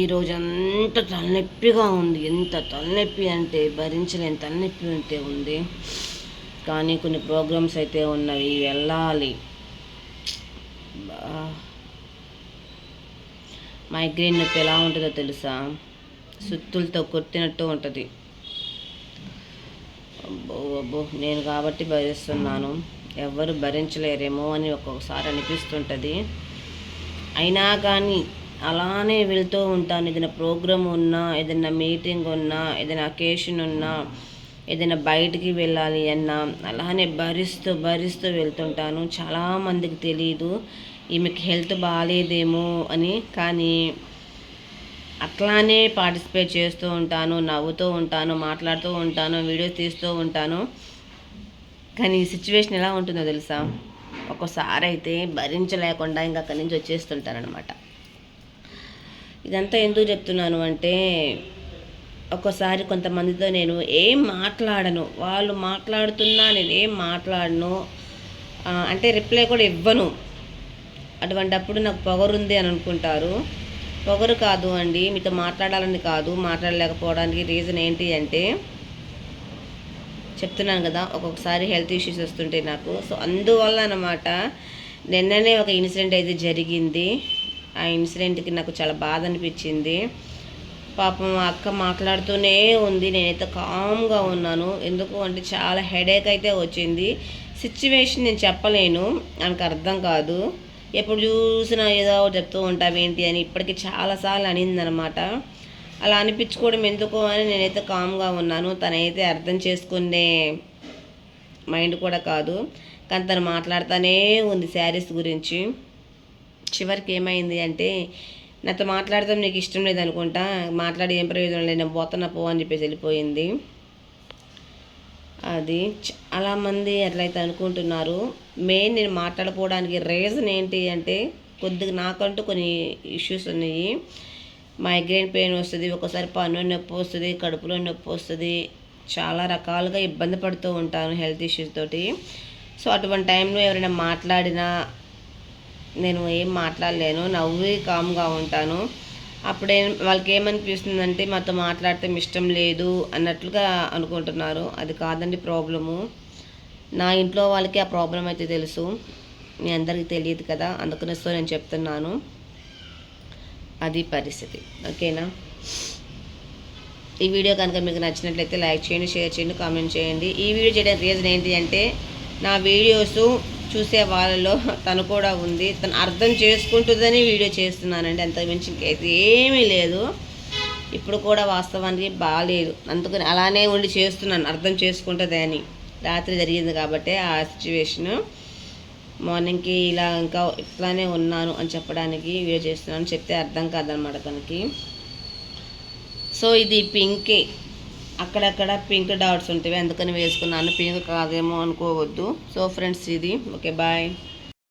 ఈరోజు అంత తలనొప్పిగా ఉంది. ఎంత తలనొప్పి అంటే భరించలేని తలనొప్పి అంటే ఉంది. కానీ కొన్ని ప్రోగ్రామ్స్ అయితే ఉన్నవి వెళ్ళాలి. మైగ్రేన్ నొప్పి ఎలా ఉంటుందో తెలుసా? సుత్తులతో కొట్టినట్టు ఉంటుంది. అబ్బో అబ్బో నేను కాబట్టి భరిస్తున్నాను. ఎవరు భరించలేరేమో అని ఒక్కొక్కసారి అనిపిస్తుంటుంది. అయినా కానీ అలానే వెళ్తూ ఉంటాను. ఏదైనా ప్రోగ్రామ్ ఉన్నా ఏదైనా మీటింగ్ ఉన్నా ఏదైనా అకేషన్ ఉన్నా ఏదైనా బయటికి వెళ్ళాలి అన్నా అలానే భరిస్తూ భరిస్తూ వెళ్తుంటాను. చాలామందికి తెలియదు ఈమెకి హెల్త్ బాగాలేదేమో అని. కానీ అట్లానే పార్టిసిపేట్ చేస్తూ ఉంటాను నవ్వుతూ ఉంటాను మాట్లాడుతూ ఉంటాను వీడియోస్ తీస్తూ ఉంటాను. కానీ ఈ సిచ్యువేషన్ ఎలా ఉంటుందో తెలుసా? ఒక్కోసారి అయితే భరించలేకుండా ఇంకా అక్కడి నుంచి వచ్చేస్తుంటారనమాట ఇదంతా ఎందుకు చెప్తున్నాను అంటే ఒక్కోసారి కొంతమందితో నేను ఏం మాట్లాడను వాళ్ళు మాట్లాడుతున్నా నేను ఏం మాట్లాడను అంటే రిప్లై కూడా ఇవ్వను. అటువంటప్పుడు నాకు పొగరుంది అని అనుకుంటారు. పొగరు కాదు అండి మీతో మాట్లాడాలని కాదు మాట్లాడలేకపోవడానికి రీజన్ ఏంటి అంటే చెప్తున్నాను కదా ఒక్కొక్కసారి హెల్త్ ఇష్యూస్ వస్తుంటాయి నాకు. సో అందువల్ల అనమాట నిన్ననే ఒక ఇన్సిడెంట్ అయితే జరిగింది. ఆ ఇన్సిడెంట్కి నాకు చాలా బాధ అనిపించింది పాపం మా అక్క మాట్లాడుతూనే ఉంది. నేనైతే కామ్గా ఉన్నాను. ఎందుకు అంటే చాలా హెడేక్ అయితే వచ్చింది. సిచ్యువేషన్ నేను చెప్పలేను. నాకు అర్థం కాదు. ఎప్పుడు చూసినా ఏదో చెప్తూ ఉంటావేంటి అని ఇప్పటికి చాలాసార్లు అనిందనమాట. అలా అనిపించుకోవడం ఎందుకు అని నేనైతే కామ్గా ఉన్నాను. తనైతే అర్థం చేసుకునే మైండ్ కూడా కాదు. కానీ తను మాట్లాడుతూనే ఉంది శారీస్ గురించి. చివరికి ఏమైంది అంటే నాతో మాట్లాడతాం నీకు ఇష్టం లేదనుకుంటా మాట్లాడి ఏం ప్రయోజనం లేదు నేను పోతున్నా పో అని చెప్పేసి వెళ్ళిపోయింది. అది చాలా మంది అట్లయితే అనుకుంటున్నారు మెయిన్ నేను మాట్లాడుకోవడానికి రీజన్ ఏంటి అంటే కొద్దిగా నాకంటూ కొన్ని ఇష్యూస్ ఉన్నాయి. మైగ్రేన్ పెయిన్ వస్తుంది ఒకసారి పన్ను నొప్పి వస్తుంది కడుపులో నొప్పి వస్తుంది చాలా రకాలుగా ఇబ్బంది పడుతూ ఉంటాను హెల్త్ ఇష్యూస్ తోటి. సో అటువంటి టైంలో ఎవరైనా మాట్లాడినా నేను ఏం మాట్లాడలేను నవ్వి కామ్గా ఉంటాను. అప్పుడే వాళ్ళకి ఏమనిపిస్తుందంటే మాతో మాట్లాడితే ఇష్టం లేదు అన్నట్లుగా అనుకుంటున్నారు. అది కాదండి ప్రాబ్లము. నా ఇంట్లో వాళ్ళకి ఆ ప్రాబ్లం అయితే తెలుసు. మీ అందరికీ తెలియదు కదా అందుకనే సో నేను చెప్తున్నాను. అది పరిస్థితి. ఓకేనా? ఈ వీడియో కనుక మీకు నచ్చినట్లయితే లైక్ చేయండి షేర్ చేయండి కామెంట్ చేయండి. ఈ వీడియో చేయడానికి రీజన్ ఏంటి అంటే నా వీడియోస్ చూసే వాళ్ళలో తను కూడా ఉంది. తను అర్థం చేసుకుంటుందని వీడియో చేస్తున్నానండి. అంత మించి ఇంకైతే ఏమీ లేదు. ఇప్పుడు కూడా వాస్తవానికి బాగాలేదు అందుకని అలానే ఉండి చేస్తున్నాను. అర్థం చేసుకుంటుంది అని. రాత్రి జరిగింది కాబట్టి ఆ సిచ్యువేషను మార్నింగ్కి ఇలా ఇంకా ఇట్లానే ఉన్నాను అని చెప్పడానికి వీడియో చేస్తున్నాను చెప్తే అర్థం కాదనమాట తనకి. సో ఇది పింకే. అక్కడక్కడ పింక్ డాట్స్ ఉంటాయి అందుకని వేసుకున్నాను. పింక్ కాదేమో అనుకోవద్దు. సో ఫ్రెండ్స్ ఇది. Okay bye